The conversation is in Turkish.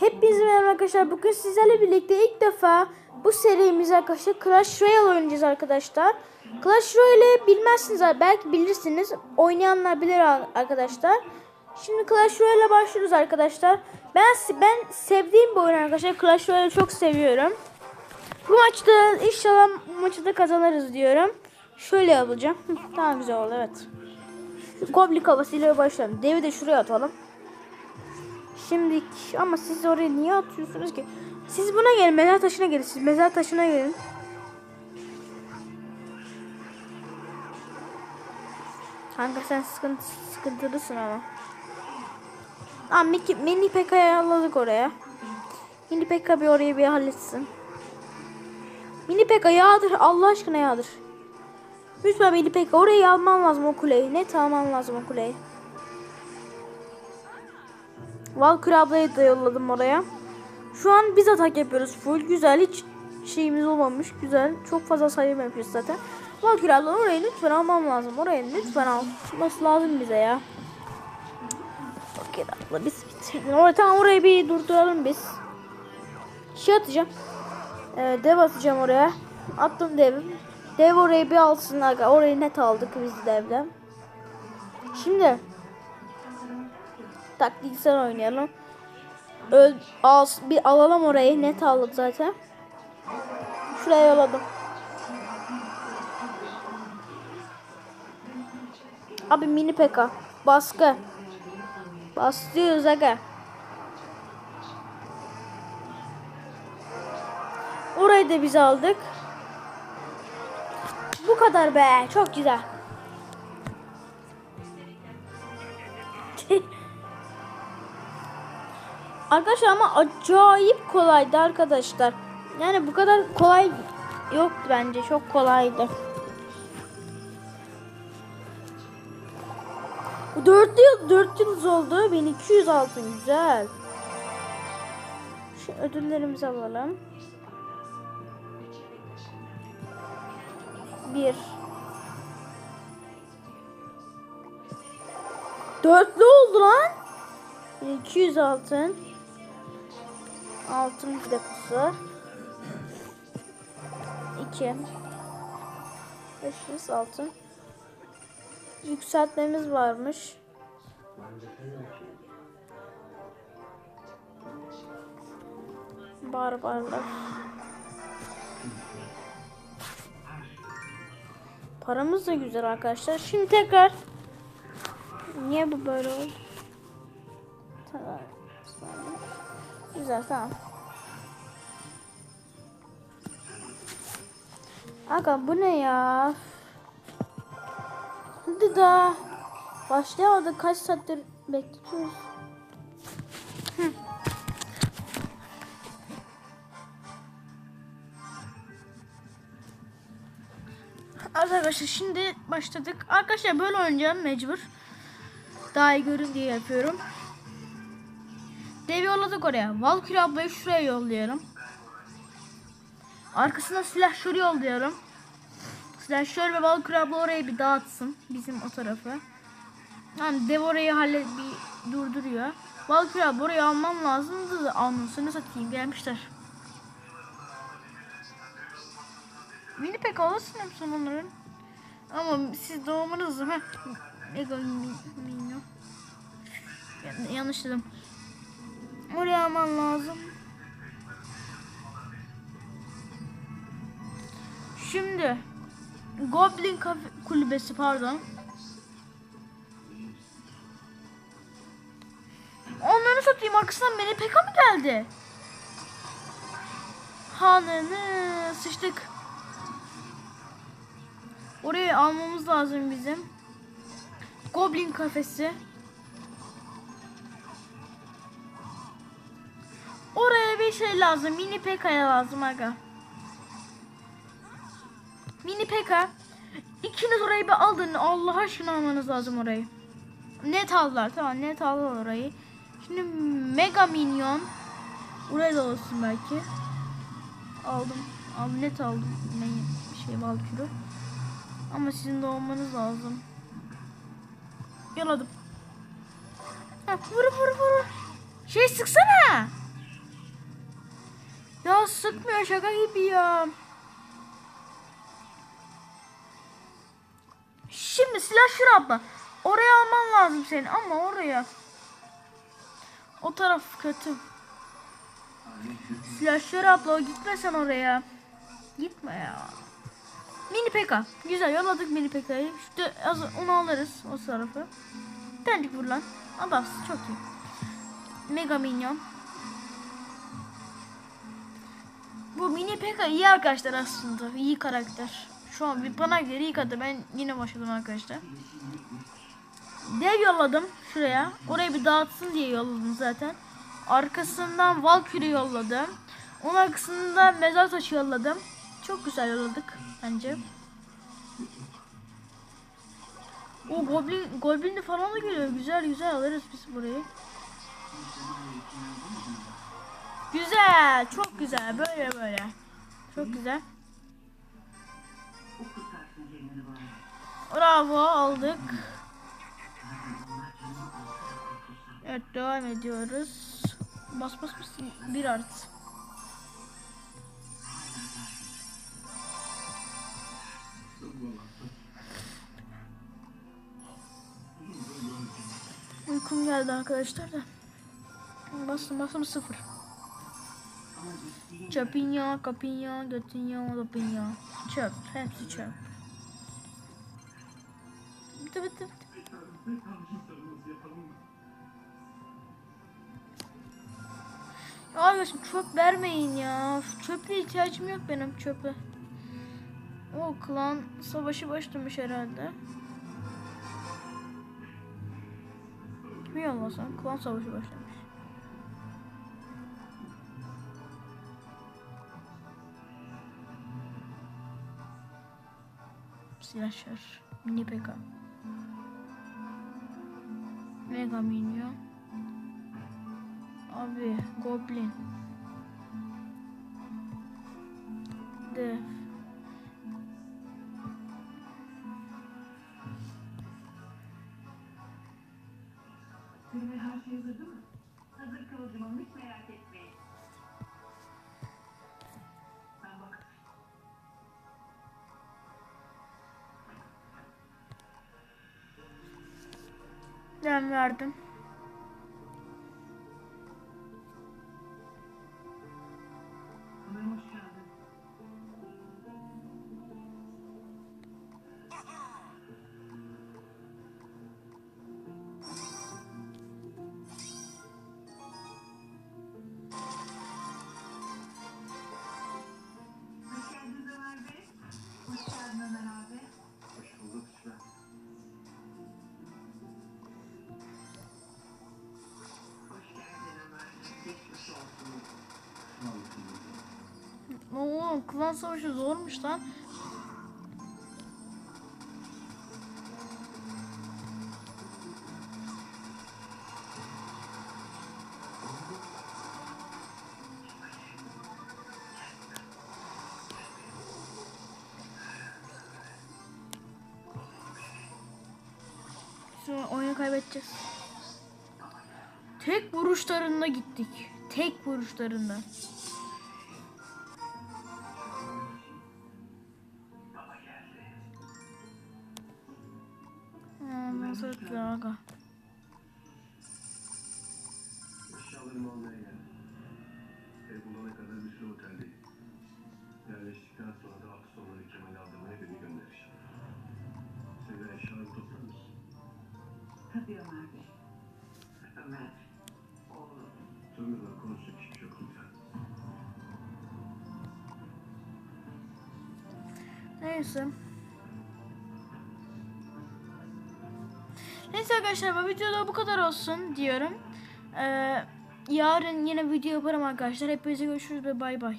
Hepinize merhaba arkadaşlar. Bugün sizlerle birlikte ilk defa bu serimiz arkadaşlar Clash Royale oynayacağız arkadaşlar. Clash Royale'i bilmezsiniz belki bilirsiniz. Oynayanlar bilir arkadaşlar. Şimdi Clash Royale'e başlıyoruz arkadaşlar. Ben ben sevdiğim bir oyun arkadaşlar. Clash Royale'i çok seviyorum. Bu maçta inşallah maçı da kazanırız diyorum. Şöyle yapacağım. Tamam güzel oldu evet. Goblin kafasıyla başlayalım. Devi de şuraya atalım. Şimdi ama siz oraya niye atıyorsunuz ki? Siz buna gelin. Mezar taşına gelin. Siz mezar taşına gelin. Kanka sen sıkıntı, sıkıntılısın ama. Aa, mini, mini Pekka'yı ayarladık oraya. Mini Pekka bir orayı bir halletsin. Mini Pekka yağdır. Allah aşkına yağdır. Lütfen Mini Pekka orayı alman lazım o kuleyi. Net alman lazım o kuleyi. Valkyrie ablayı da yolladım oraya. Şu an biz atak yapıyoruz full. Güzel hiç şeyimiz olmamış. Güzel. Çok fazla sayım yapıyoruz zaten. Valkyrie abla orayı lütfen almam lazım. Orayı lütfen al. Tutması lazım bize ya. Valkyrie abla biz bitirdin. Oraya, tamam orayı bir durduralım biz. Şey atacağım. Ee, dev atacağım oraya. Attım dev. Dev orayı bir alsın. Orayı net aldık biz devden. Şimdi taktiksel oynayalım. Öl, al, bir alalım orayı. Net aldık zaten. Şuraya yolladım. Abi mini peka. Baskı. Bastıyoruz aga. Orayı da biz aldık. Bu kadar be. Çok güzel. Arkadaşlar ama acayip kolaydı arkadaşlar. Yani bu kadar kolay yoktu bence. Çok kolaydı. 4 yıl 4 yıldız oldu. 1200 altın güzel. Şu ödüllerimizi alalım. 1 Dörtlü oldu lan. 200 altın. Altın deposu. 2 500 altın. Yükseltmemiz varmış. Barbarlar. Paramız da güzel arkadaşlar. Şimdi tekrar Niye bu böyle oldu? Tamam. Güzel tamam. Aga bu ne ya? Hadi da. Başlayamadık. Kaç saattir bekliyoruz. Hı. Arkadaşlar şimdi başladık. Arkadaşlar böyle oynayacağım mecbur. Daha iyi görün diye yapıyorum. Dev yolladık oraya. Valkyrie ablayı şuraya yolluyorum. Arkasına silah şuraya yolluyorum. Silahşör ve Valkyrie abla orayı bir dağıtsın. Bizim o tarafı. Yani dev orayı hallet bir durduruyor. Valkyrie abla orayı almam lazımdı da almasını satayım. Gelmişler. Mini pek alasın hepsini onların. Ama siz doğumunuz heh. Mega minyon. Yanlış dedim. Oraya alman lazım. Şimdi Goblin kafe, kulübesi pardon. Onları satayım arkasından beni peka mı geldi? Hanını sıçtık. Orayı almamız lazım bizim. Goblin kafesi. Şey lazım. Mini Peka'ya lazım aga. Mini Peka. İkiniz orayı bir alın. Allah aşkına almanız lazım orayı. Net aldılar. Tamam net aldılar orayı. Şimdi Mega Minyon. Oraya da olsun belki. Aldım. Aldım net aldım. Ne şey Valkyrie. Ama sizin de olmanız lazım. Yaladım. Ha, vur vur vur. Şey sıksana. Ya sıkmıyor şaka gibi ya. Şimdi silah şurada. Oraya alman lazım senin ama oraya. O taraf kötü. Silahşörü abla o gitme sen oraya. Gitme ya. Mini peka. Güzel yolladık mini pekayı. İşte az onu alırız o tarafı. Dencik vur lan. Adamsın çok iyi. Mega minyon. Bu mini peka iyi arkadaşlar aslında. İyi karakter. Şu an bir bana göre. Ben yine başladım arkadaşlar. Dev yolladım şuraya. Orayı bir dağıtsın diye yolladım zaten. Arkasından Valkyrie yolladım. Onun arkasından mezar taşı yolladım. Çok güzel yolladık bence. O Goblin, Goblin'de falan da geliyor. Güzel güzel alırız biz burayı. Güzel. Çok güzel. Böyle böyle. Çok güzel. Bravo aldık. Evet devam ediyoruz. Bas bas bas bir art. Uykum geldi arkadaşlar da. Bastım bastım sıfır. Çöpün ya, kapın ya, götün ya, lopun ya. Çöp, hepsi çöp. Bitti bitti bitti. Ya Arkadaşım çöp vermeyin ya. Çöple ihtiyacım yok benim çöpe. O klan savaşı başlamış herhalde. Kimi yollasan? Klan savaşı başlamış. Slasher. Mini peka. Mega minyon. Abi Goblin. Dev. Verdim. Oo, klan savaşı zormuş lan. Sonra oyunu kaybedeceğiz. Tek vuruşlarında gittik. Tek vuruşlarında. Nasıl aga? Eşyalarımı almaya geldim. Ev bulana kadar bir süre oteldeyim. Yerleştikten sonra da hafta sonları Kemal'i aldırmaya beni göndereceğim. Siz de eşyaları toplar mısın? Tabii Ömer Bey. Ömer. Oğlum. Sorunlar konuşacak hiçbir şey yok lütfen. Neyse. Neyse arkadaşlar bu videoda bu kadar olsun diyorum. Ee, yarın yine video yaparım arkadaşlar. Hepinize görüşürüz ve bay bay.